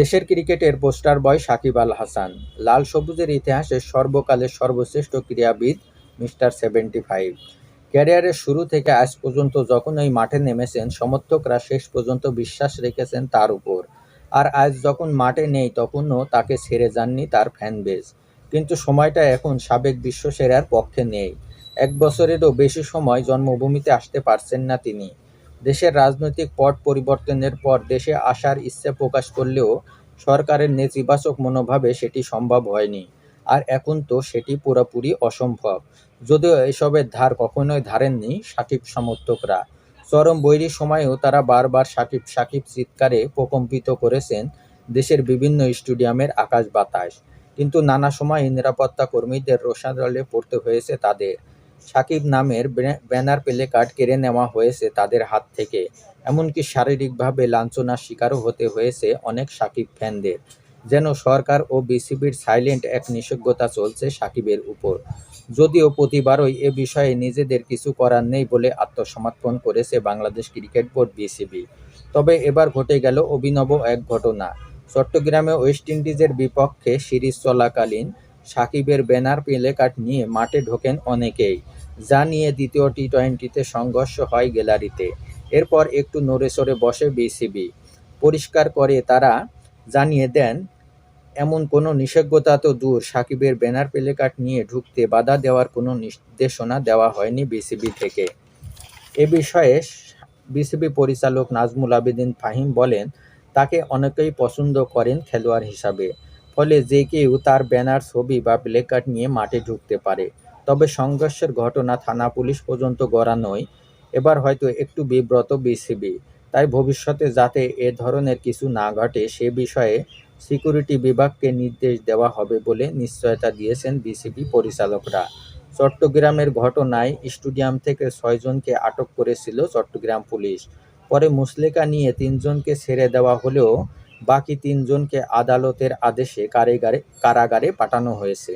দেশের ক্রিকেটের poster boy Shakib Al Hasan. লাল সবুজের ইতিহাসে সর্বকালের সর্বশ্রেষ্ঠ ক্রীড়াবিদ মিস্টার সেভেন্টি ফাইভ। ক্যারিয়ারের শুরু থেকে আজ পর্যন্ত যখন ওই মাঠে নেমেছেন, সমর্থকরা শেষ পর্যন্ত বিশ্বাস রেখেছেন তার উপর। আর আজ যখন মাঠে নেই, তখনও তাকে ছেড়ে যাননি তার ফ্যান বেস কিন্তু সময়টা এখন সাবেক বিশ্বসেরার পক্ষে নেই। এক বছরেরও বেশি সময় জন্মভূমিতে আসতে পারছেন না তিনি। দেশের রাজনৈতিক পট পরিবর্তনের পর দেশে আসার ইচ্ছে প্রকাশ করলেও সরকারের নেতিবাচক মনোভাবে সেটি সম্ভব হয়নি। আর এখন তো সেটি পুরোপুরি অসম্ভব। যদিও এসবের ধার কখনোই ধারেননি সাকিব সমর্থকরা। চরম বৈরী সময়েও তারা বারবার সাকিব সাকিব চিৎকারে প্রকম্পিত করেছেন দেশের বিভিন্ন স্টেডিয়ামের আকাশ বাতাস। কিন্তু নানা সময় নিরাপত্তা কর্মীদের রোষানলে পড়তে হয়েছে তাদের। সাকিব নামের ব্যানার প্লে কার্ড কেড়ে নেওয়া হয়েছে তাদের হাত থেকে। এমনকি শারীরিকভাবে লাঞ্ছনার শিকারও হতে হয়েছে অনেক সাকিব ফ্যানদের। যেন সরকার ও বিসিবির সাইলেন্ট এক নিষেধতা চলছে সাকিবের উপর। যদিও প্রতিবারই এ বিষয়ে নিজেদের কিছু করার নেই বলে আত্মসমর্পণ করেছে বাংলাদেশ ক্রিকেট বোর্ড বিসিবি। তবে এবার ঘটে গেল অভিনব এক ঘটনা। চট্টগ্রামে ওয়েস্ট ইন্ডিজের বিপক্ষে সিরিজ চলাকালীন সাকিবের ব্যানার প্লে কার্ড নিয়ে মাঠে ঢোকেন অনেকেই। যা নিয়ে দ্বিতীয় টি টোয়েন্টিতে সংঘর্ষ হয় গ্যালারিতে। এরপর একটু নড়ে চড়ে বসে বিসিবি। পরিষ্কার করে তারা জানিয়ে দেন, এমন কোনো নিষেধতা তো দূর। সাকিবের ব্যানার প্লে কার্ড নিয়ে ঢুকতে বাধা দেওয়ার কোনো নির্দেশনা দেওয়া হয়নি বিসিবি থেকে। এ বিষয়ে বিসিবি পরিচালক নাজমুল আবেদিন ফাহিম বলেন, তাকে অনেকেই পছন্দ করেন খেলোয়াড় হিসাবে। ফলে যে কেউ তার ব্যানার, ছবি বা প্লেকার্ড নিয়ে মাঠে ঢুকতে পারে। তবে সংঘর্ষের ঘটনা থানা পুলিশ পর্যন্ত গড়ানোয় এবার হয়তো একটু বিব্রত বিসিবি। তাই ভবিষ্যতে যাতে এ ধরনের কিছু না ঘটে, সে বিষয়ে সিকিউরিটি বিভাগকে নির্দেশ দেওয়া হবে বলে নিশ্চয়তা দিয়েছেন বিসিবি পরিচালকরা। চট্টগ্রামের ঘটনায় স্টেডিয়াম থেকে ছয়জনকে আটক করেছিল চট্টগ্রাম পুলিশ। পরে মুসলেকা নিয়ে তিনজনকে ছেড়ে দেওয়া হলেও বাকি তিনজনকে আদালতের আদেশে কারাগারে কারাগারে পাঠানো হয়েছে।